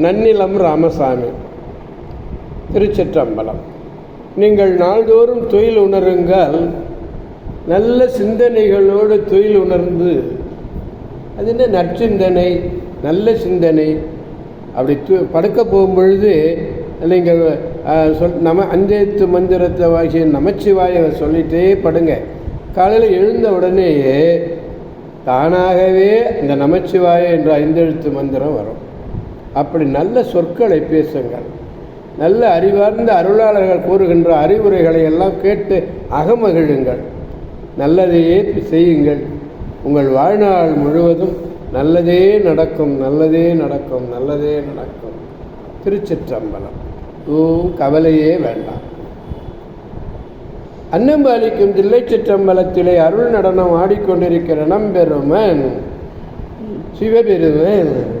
நன்னிலம் ராமசாமி. திருச்சிற்றம்பலம். நீங்கள் நாள்தோறும் தொழில் உணருங்கள். நல்ல சிந்தனைகளோடு தொழில் உணர்ந்து அது என்ன நற்சிந்தனை? நல்ல சிந்தனை. அப்படி து படுக்க போகும்பொழுது நீங்கள் சொல் நம அஞ்செழுத்து மந்திரத்தை வாசிய நமச்சிவாயை சொல்லிட்டே படுங்க. காலையில் எழுந்த உடனேயே தானாகவே இந்த நமச்சிவாய என்ற ஐந்தெழுத்து மந்திரம் வரும். அப்படி நல்ல சொற்களை பேசுங்கள். நல்ல அறிவார்ந்த அருளாளர்கள் கூறுகின்ற அறிவுரைகளை எல்லாம் கேட்டு அகமகிழுங்கள். நல்லதையே செய்யுங்கள். உங்கள் வாழ்நாள் முழுவதும் நல்லதே நடக்கும் நல்லதே நடக்கும் நல்லதே நடக்கும். திருச்சிற்றம்பலம். ஓ கவலையே வேண்டாம். அன்னம்பாலிக்கும் தில்லை சிற்றம்பலத்திலே அருள் நடனம் ஆடிக்கொண்டிருக்கிற நம்பெருமன் சிவபெருமன்.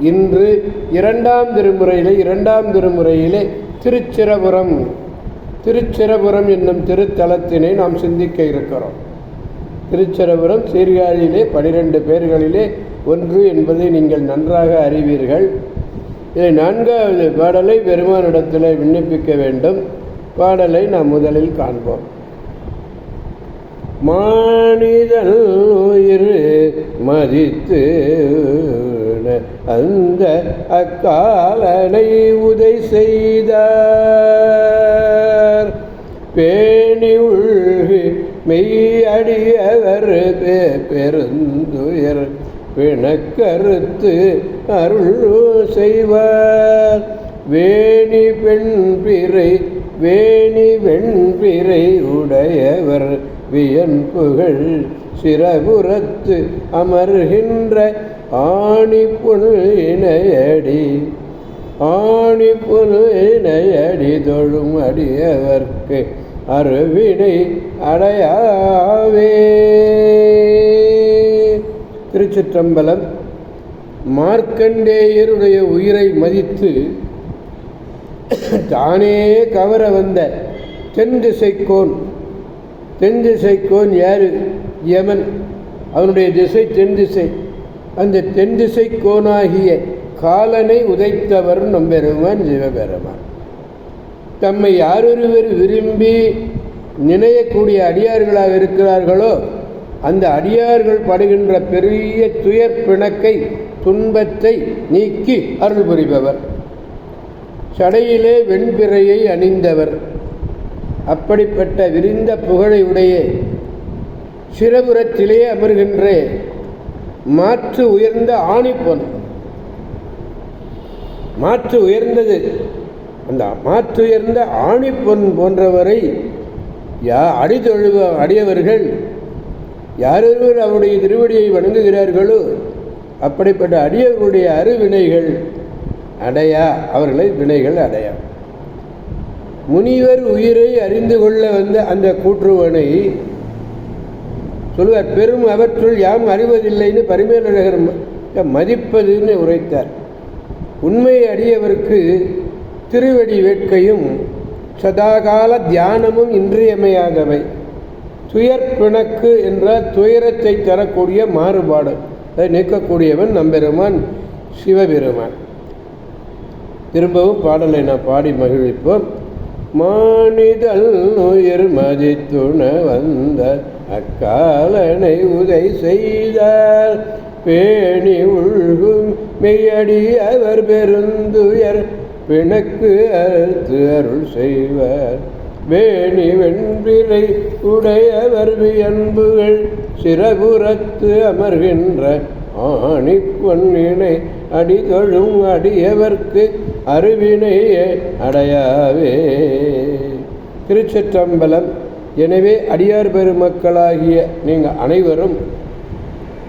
இன்று இரண்டாம் திருமுறையிலே இரண்டாம் திருமுறையிலே திருச்சிரபுரம் திருச்சிரபுரம் என்னும் திருத்தலத்தினை நாம் சிந்திக்க இருக்கிறோம். திருச்சிரபுரம் சீர்காழியிலே பனிரெண்டு பேர்களிலே ஒன்று என்பதை நீங்கள் நன்றாக அறிவீர்கள். இதை நான்காவது பாடலை பெருமானிடத்தில் விண்ணப்பிக்க வேண்டும். பாடலை நாம் முதலில் காண்போம். மானிதல் உயிர் மதித்து அந்த அக்காலனை உதை செய்தார். பேணி உள்வி மெய்யடியவர் பெருந்துயர் பிணக்கருத்து அருள் செய்வார். வேணி பெண் பிறை வேணி வெண்பிறை உடையவர் வியன் புகழ் சிறபுறத்து அமர்கின்ற ஆணி புல் இணையடி ஆணி புல் இணையடி தொழும் அடியவர்க்கு அருவினை அடையாவே. திருச்சிற்றம்பலம் மார்க்கண்டேயருடைய உயிரை மதித்து தானே கவர வந்த தென் திசைக்கோன் தென் திசைக்கோன் யாரு? யமன். அவனுடைய திசை தென் திசை. அந்த தென் திசை கோனாகிய காலனை உதைத்தவர் நம்பெருமான் சிவபெருமான். தம்மை யாரொருவர் விரும்பி நினையக்கூடிய அடியார்களாக இருக்கிறார்களோ அந்த அடியார்கள் படுகின்ற பெரிய துயர் பிணக்கை துன்பத்தை நீக்கி அருள் புரிபவர். சடையிலே வெண்பிறையை அணிந்தவர். அப்படிப்பட்ட விரிந்த புகழை உடைய சிறபுரத்திலே அமர்கின்ற. மாற்று உயர்ந்த ஆணிப்பொன் மாற்று உயர்ந்தது. அந்த மாற்று உயர்ந்த ஆணிப்பொன் போன்றவரை யா அடிதொழுவ அடியவர்கள் யாரொருவர் அவருடைய திருவடியை வணங்குகிறார்களோ அப்படிப்பட்ட அடியவர்களுடைய அருவினைகள் அடையா அவர்களை வினைகள் அடையா. முனிவர் உயிரை அறிந்து கொள்ள வந்த அந்த கூற்றுவனை சொல்லுவார் பெரும் அவற்றுள் யாம் அறிவதில்லைன்னு பரிமேலழகர் மதிப்பதுன்னு உரைத்தார். உண்மையை அறியவருக்கு திருவடி வேட்கையும் சதாகால தியானமும் இன்றியமையாதவை. துயர் பிணக்கு என்ற துயரத்தை தரக்கூடிய மாறுபாடு. அதை நீக்கக்கூடியவன் நம்பெருமான் சிவபெருமான். திரும்பவும் பாடலை நான் பாடி மகிழ்விப்போம். மானிதல் உயிர் மதித்துண வந்த அக்காலனை உதை செய்தார். பேணி உள்கும் மெய்யடி அவர் பெருந்துயர். பிணக்கு அறுத்து அருள் செய்வர். வேணி வெண்பிரை உடையவர் அன்புகள் சிறபுறத்து அமர்கின்ற ஆணி பொன்னினை அடிதொழும் அடியவர்க்கு அருவினையே அடையாவே. திருச்சிற்றம்பலம் எனவே அடியார் பெருமக்களாகிய நீங்கள் அனைவரும்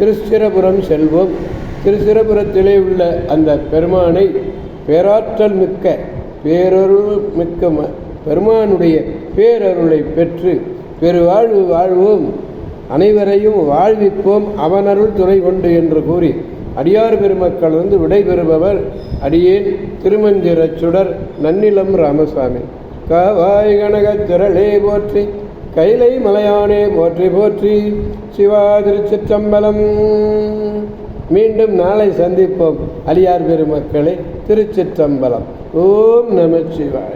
திருச்சிரபுரம் செல்வோம். திருச்சிரபுரத்திலே உள்ள அந்த பெருமானை பேராற்றல் மிக்க பேரருள் மிக்க ம- பெருமானுடைய பேரருளை பெற்று பெருவாழ்வு வாழ்வோம். அனைவரையும் வாழ்விப்போம். அவனருள் துணை கொண்டு என்று கூறி அடியார் பெருமக்கள் வந்து விடைபெறுபவர் அடியேன் திருமந்திரச் சுடர் நன்னிலம் ராமசாமி. காவாய் கனகத் திரளே போற்றி கைலை மலையானே போற்றி போற்றி சிவா திருச்சிற்றம்பலம். மீண்டும் நாளை சந்திப்போம். அலியார் பெருமக்களை திருச்சிற்றம்பலம். ஓம் நம சிவாய.